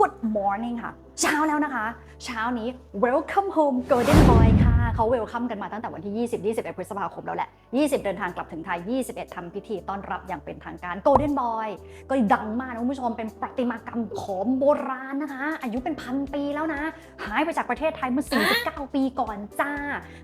Good morning ค่ะ เช้าแล้วนะคะ เช้านี้ Welcome home Golden Boy ค่ะ เขา welcome กันมาตั้งแต่วันที่ 20 21พฤษภาคมแล้วแหละ 20 เดินทางกลับถึงไทย 21ทำพิธีต้อนรับอย่างเป็นทางการ Golden Boy ก็ดังมากนะคุณผู้ชมเป็นประติมากรรมของโบราณนะคะ อายุเป็นพันปีแล้วนะ หายไปจากประเทศไทยเมื่อ 49 ปีก่อนจ้า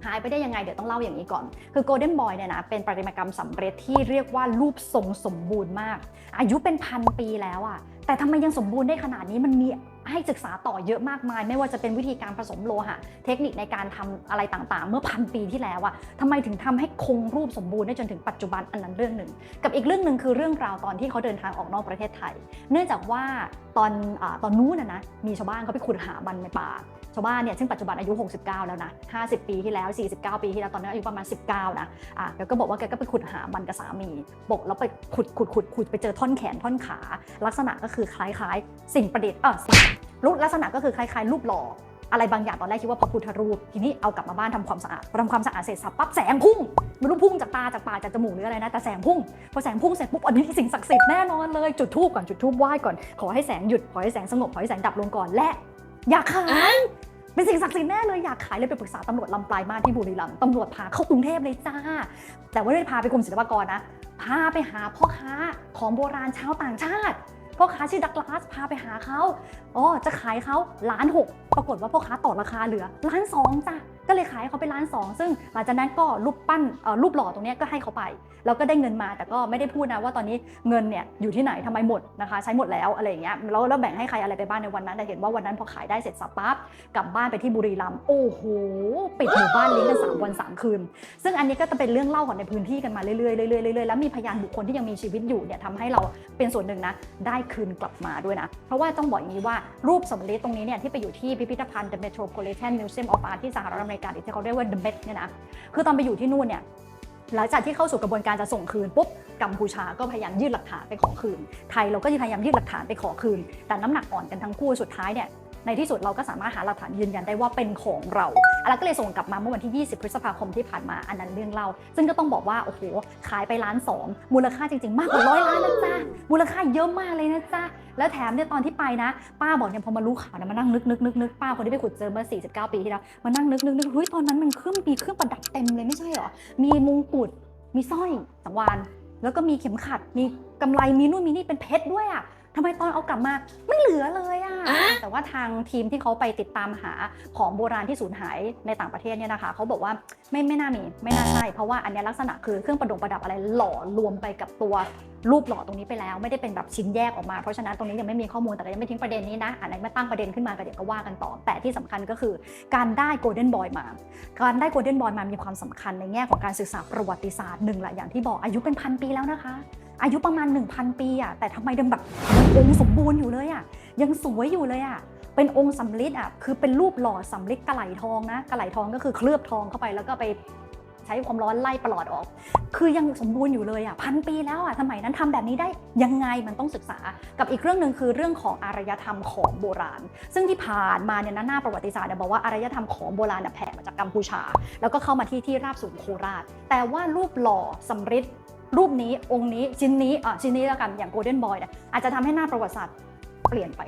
หายไปได้ยังไงเดี๋ยวต้องเล่าอย่างนี้ก่อน คือ Golden Boy เนี่ยนะเป็นประติมากรรมสำเร็จที่เรียกว่ารูปทรงสมบูรณ์มาก อายุเป็นพันปีแล้วอะแต่ทำไมยังสมบูรณ์ได้ขนาดนี้มันมี ให้ศึกษาต่อเยอะมากมาย ไม่ว่าจะเป็นวิธีการผสมโลหะ เทคนิคในการทำอะไรต่างๆ เมื่อพันปีที่แล้วอะทำไมถึงทำให้คงรูปสมบูรณ์ได้จนถึงปัจจุบันอันนั้นเรื่องหนึ่ง กับอีกเรื่องหนึ่งคือเรื่องราวตอนที่เขาเดินทางออกนอกประเทศไทย เนื่องจากว่าตอนอตอนนู้นนะนะมีชาวบ้านเขาไปขุดหามันในป่า ชาวบ้านเนี่ยซึ่งปัจจุบันอายุ 69 แล้วนะ 50 ปีที่แล้ว 49 ปีที่แล้วตอนนั้นอายุประมาณ 19 นะอะแกก็บอกว่าแกก็ไปขุดหามันกับสามีบอกแล้วไปขุดขุดขุดขุดไปเจอท่อนแขนท่อนขา ลักษณะก็คือคล้ายๆ สิ่งประดิษฐ์เออรูปลักษณะก็คือคล้ายๆ รูปหล่ออะไรบางอย่างตอนแรกคิดว่าพระพุทธรูปทีนี้เอากลับมาบ้านทำความสะอาดพอทำความสะอาดเสร็จสับปั๊บแสงพุ่งไม่รู้พุ่งจากตาจากปากจากจมูกหรืออะไรนะแต่แสงพุ่งพอแสงพุ่งเสร็จปุ๊บอันนี้สิ่งศักดิ์สิทธิ์แน่นอนเลยจุดธูปก่อนจุดธูปไหว้ก่อนขอให้แสงหยุดขอให้แสงสงบขอให้แสงดับลงก่อนและอย่าขาย เป็นสิ่งศักดิ์สิทธิ์แน่เลยอยากขายเลยไปปรึกษาตำรวจลำปลายมาที่บุรีรัมย์ตำรวจพาเข้ากรุงเทพเลยจ้า แต่ว่าไม่ได้พาไปกรมศิลปากรนะ พาไปหาพ่อค้าของโบราณชาวต่างชาติพ่อค้าชื่อดักลาสพาไปหาเขาอ๋อจะขายเขาล้านหก ปรากฏว่าพ่อค้าต่อราคาเหลือล้านสองจ้ะก็เลยขายให้เขาไปล้านสองซึ่งหลังจากนั้นก็รูปปั้นเอ่อรูปหล่อตรงนี้ก็ให้เขาไป แล้วก็ได้เงินมาแต่ก็ไม่ได้พูดนะว่าตอนนี้เงินเนี่ยอยู่ที่ไหนทำไมหมดนะคะใช้หมดแล้วอะไรอย่างเงี้ยแล้วแล้วแบ่งให้ใครอะไรไปบ้างในวันนั้นแต่เห็นว่าวันนั้นพอขายได้เสร็จสับปั๊บกลับบ้านไปที่บุรีรัมย์โอ้โหปิดหมู่บ้านเลี้ยงกันสามวันสามคืน ซึ่งอันนี้ก็จะเป็นเรื่องเล่าของในพื้นที่กันมาเรื่อยๆเรื่อยๆเรื่อยๆแล้วมีพยานบุคคลที่ยังมีชีวิตอยู่เนี่ยทำให้เราเป็นส่วนหนึ่งนะได้คืนกลับมาด้วยนะ เพราะว่าต้องบอกอย่างนี้ว่ารูปสมเด็จตรงนี้เนี่ยที่ไปอยู่ที่พิพิธภัณฑ์ The Metropolitan Museum of Art ที่สหรัฐอเมริกาหรือที่เขาเรียกว่า The Met เนี่ยนะคือตอนไปอยู่ที่นู่นเนี่ยหลังจากที่เข้าสู่กระบวนการจะส่งคืนปุ๊บกัมพูชาก็พยายามยื่นหลักฐานไปขอคืน ไทยเราก็พยายามยื่นหลักฐานไปขอคืน แต่น้ำหนักอ่อนกันทั้งคู่สุดท้ายเนี่ย ในที่สุดเราก็สามารถหาหลักฐานยืนยันได้ว่าเป็นของเราแล้วก็เลยส่งกลับมาเมื่อวันที่ 20 พฤษภาคมที่ผ่านมาอันนั้นเรื่องเล่า ซึ่งก็ต้องบอกว่าโอ้โหขายไปล้านสองมูลค่าจริงๆ มากกว่าร้อยล้านนะจ๊ะมูลค่าเยอะมากเลยนะจ๊ะแล้วแถมเนี่ยตอนที่ไปนะ ป้าบอกเนี่ยพอมารู้ข่าวนี่ยมานั่งนึกนึกนึกนึกป้าคนที่ไปขุดเจอเมื่อ49 ปีที่แล้วมานั่งนึกนึกนึกเฮ้ยตอนนั้นมันเครื่องปีเครื่องประดับเต็มเลยไม่ใช่หรอมีมงกุฎมีสร้อยสังวานแล้วก็มีเข็มขัดมีกำไรมีนู่นมีนี่เป็นเพชรด้วยอะ ทำไมตอนเอากลับมาไม่เหลือเลยอะแต่ว่าทางทีมที่เขาไปติดตามหาของโบราณที่สูญหายในต่างประเทศเนี่ยนะคะเขาบอกว่าไม่ไม่น่ามีไม่น่าใช่เพราะว่าอันเนี้ยลักษณะคือเครื่องประดงประดับอะไรหล่อรวมไปกับตัวรูปหล่อตรงนี้ไปแล้วไม่ได้เป็นแบบชิ้นแยกออกมาเพราะฉะนั้นตรงนี้ยังไม่มีข้อมูลแต่ก็ยังไม่ทิ้งประเด็นนี้นะอันไหนมาตั้งประเด็นขึ้นมาก็เดี๋ยวก็ว่ากันต่อ แต่ที่สำคัญก็คือ การได้โกลเด้นบอยมา การได้โกลเด้นบอยมามีความสำคัญในแง่ของการศึกษาประวัติศาสตร์หนึ่งแหละอย่างที่บอกอายุเป็นพันปีแล้วนะคะ อายุประมาณ 1,000 ปีอะแต่ทำไมยังแบบองค์สมบูรณ์อยู่เลยอะยังสวยอยู่เลยอะเป็นองค์สำริดอะคือเป็นรูปหล่อสำริดกระไหลทองนะกระไหลทองก็คือเคลือบทองเข้าไปแล้วก็ไปใช้ความร้อนไล่ปลอดออก คือยังสมบูรณ์อยู่เลยอะพันปีแล้วอะสมัยนั้นทำแบบนี้ได้ยังไงมันต้องศึกษา กับอีกเรื่องหนึ่งคือเรื่องของอารยธรรมของโบราณ ซึ่งที่ผ่านมาเนี่ยนะหน้าประวัติศาสตร์เนี่ยบอกว่าอารยธรรมของโบราณแผ่มาจากกัมพูชา แล้วก็เข้ามาที่ที่ราบสูงโคราช แต่ว่ารูปหล่อสำริด รูปนี้องค์นี้ชิ้นนี้อะชิ้นนี้แล้วกันอย่างโกลเด้นบอยเนี่ยอาจจะทำให้หน้าประวัติศาสตร์เปลี่ยนไป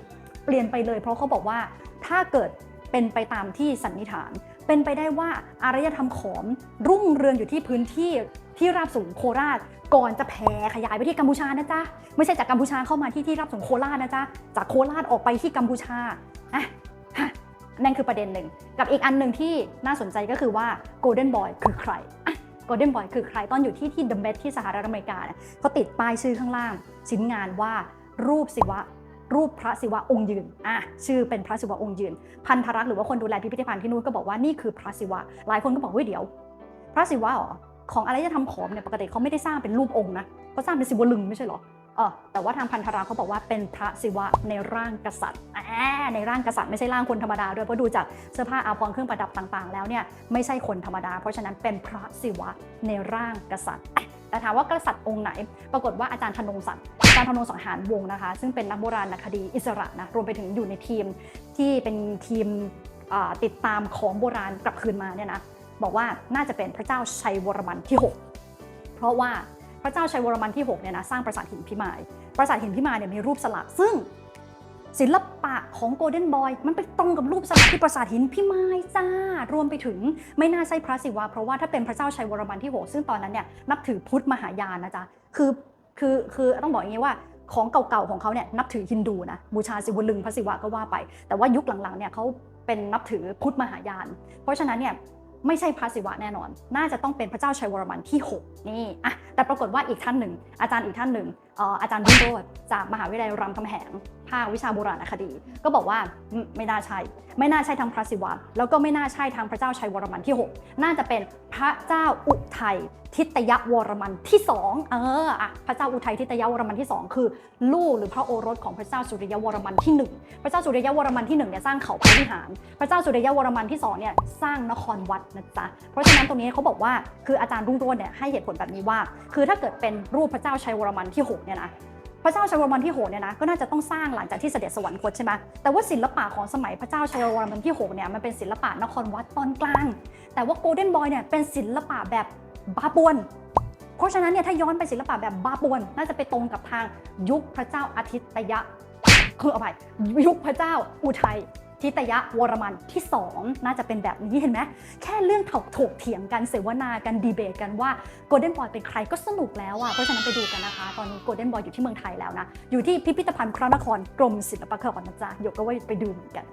เปลี่ยนไปเลยเพราะเขาบอกว่าถ้าเกิดเป็นไปตามที่สันนิษฐาน เป็นไปได้ว่าอารยธรรมขอมรุ่งเรืองอยู่ที่พื้นที่ที่ราบสูงโคราชก่อนจะแผ่ขยายไปที่กัมพูชานะจ๊ะไม่ใช่จากกัมพูชาเข้ามาที่ที่ราบสูงโคราชนะจ๊ะจากโคราชออกไปที่กัมพูชาอะฮะนั่นคือประเด็นหนึ่งกับอีกอันหนึ่งที่น่าสนใจก็คือว่าโกลเด้นบอยคือใคร โกลเด้นบอยคือใครตอนอยู่ที่ที่ The Met ที่สหรัฐอเมริกาเนี่ยเขาติดป้ายชื่อข้างล่าง ชิ้นงานว่ารูปศิวะรูปพระศิวะองค์ยืน อะ ชื่อเป็นพระศิวะองค์ยืน พันธรักษ์หรือว่าคนดูแลพิพิธภัณฑ์ที่นู่นก็บอกว่านี่คือพระศิวะ หลายคนก็บอกเฮ้ยเดี๋ยว พระศิวะหรอ ของอะไรจะทำขอมเนี่ยปกติเขาไม่ได้สร้างเป็นรูปองค์นะเขาสร้างเป็นศิวลึงไม่ใช่เหรอ เออแต่ว่าทางพันธรักษ์เขาบอกว่าเป็นพระศิวะในร่างกษัตริย์อ่าในร่างกษัตริย์ไม่ใช่ร่างคนธรรมดาด้วยเพราะดูจากเสื้อผ้าอาภรณ์เครื่องประดับต่างๆ แล้วเนี่ยไม่ใช่คนธรรมดา เพราะฉะนั้นเป็นพระศิวะในร่างกษัตริย์ แต่ถามว่ากษัตริย์องค์ไหน ปรากฏว่าอาจารย์ธนงศักดิ์อาจารย์ธนงสังหารวงศ์นะคะ ซึ่งเป็นนักโบราณคดีอิสระนะรวมไปถึงอยู่ในทีมที่เป็นทีมติดตามของโบราณกลับคืนมาเนี่ยนะบอกว่าน่าจะเป็นพระเจ้าชัยวรมันที่ 6 เพราะว่า ระเจ้าชัยวรมันที่6เนี่ยนะสร้างปราสาทหินพิมาย ปราสาทหินพิมายเนี่ยมีรูปสลักซึ่งศิลปะของโกลเด้นบอยมันไปตรงกับรูปสลักที่ปราสาทหินพิมายจ้ารวมไปถึงไม่น่าใช่พระศิวะ เพราะว่าถ้าเป็นพระเจ้าชัยวรมันที่6ซึ่งตอนนั้นเนี่ยนับถือพุทธมหายานนะจ๊ะคือคือคือต้องบอกอย่างนี้ว่าของเก่าๆของเขาเนี่ยนับถือฮินดูนะบูชาศิวลึงพระศิวะก็ว่าไป แต่ว่ายุคหลังๆเนี่ยเขาเป็นนับถือพุทธมหายาน เพราะฉะนั้นเนี่ย ไม่ใช่พระศิวะแน่นอน น่าจะต้องเป็นพระเจ้าชัยวรมันที่ 6 นี่อะแต่ปรากฏว่าอีกท่านหนึ่ง อาจารย์อีกท่านหนึ่งเอ่ออาจารย์รุ่งโรจน์จากมหาวิทยาลัยรามคำแหง ภาควิชาโบราณคดี ก็บอกว่าไม่น่าใช่ ไม่น่าใช่ทางพระศิวะแล้วก็ไม่น่าใช่ทางพระเจ้าชัยวรมันที่ 6 น่าจะเป็นพระเจ้าอุทัยทิตยวรมันที่2เอออะพระเจ้าอุทัยทิตยวรมันที่ 2 คือ ลูกหรือพระโอรสของพระเจ้าสุริยวรมันที่ 1 พระเจ้าสุริยวรมันที่1เนี่ยสร้างเขาพระวิหาร พระเจ้าสุริยวรมันที่2เนี่ยสร้างนครวัดนะจ๊ะเพราะฉะนั้นตรงนี้เขาบอกว่าคืออาจารย์รุ่งโรจน์เนี่ยให้เหตุผลแบบนี้ว่า คือถ้าเกิดเป็นรูปพระเจ้าชัยวรมันที่6เนี่ยนะ ระเจ้าชัยวรมันที่6เนี่ยนะก็น่าจะต้องสร้างหลังจากที่เสด็จสวรรคตใช่ไหมแต่ว่าศิลปะของสมัยพระเจ้าชัยวรมันที่6เนี่ยมันเป็นศิลปะนครวัดตอนกลาง แต่ว่าโกลเด้นบอยเนี่ยเป็นศิลปะแบบบาปวน เพราะฉะนั้นเนี่ยถ้าย้อนไปศิลปะแบบบาปวน น่าจะไปตรงกับทางยุคพระเจ้าอาทิตยะคือเอาไปยุคพระเจ้าอุทัย ทิตยะวรมันที่ 2 น่าจะเป็นแบบนี้เห็นไหมแค่เรื่องถกถกเถียงกันเสวนากันดีเบตกันว่าโกลเด้นบอยเป็นใครก็สนุกแล้วอะเพราะฉะนั้นไปดูกันนะคะ ตอนนี้โกลเด้นบอยอยู่ที่เมืองไทยแล้วนะ อยู่ที่พิพิธภัณฑ์พระนครกรมศิลปากรนะจ๊ะยกก็ว่าไปดูเหมือนกัน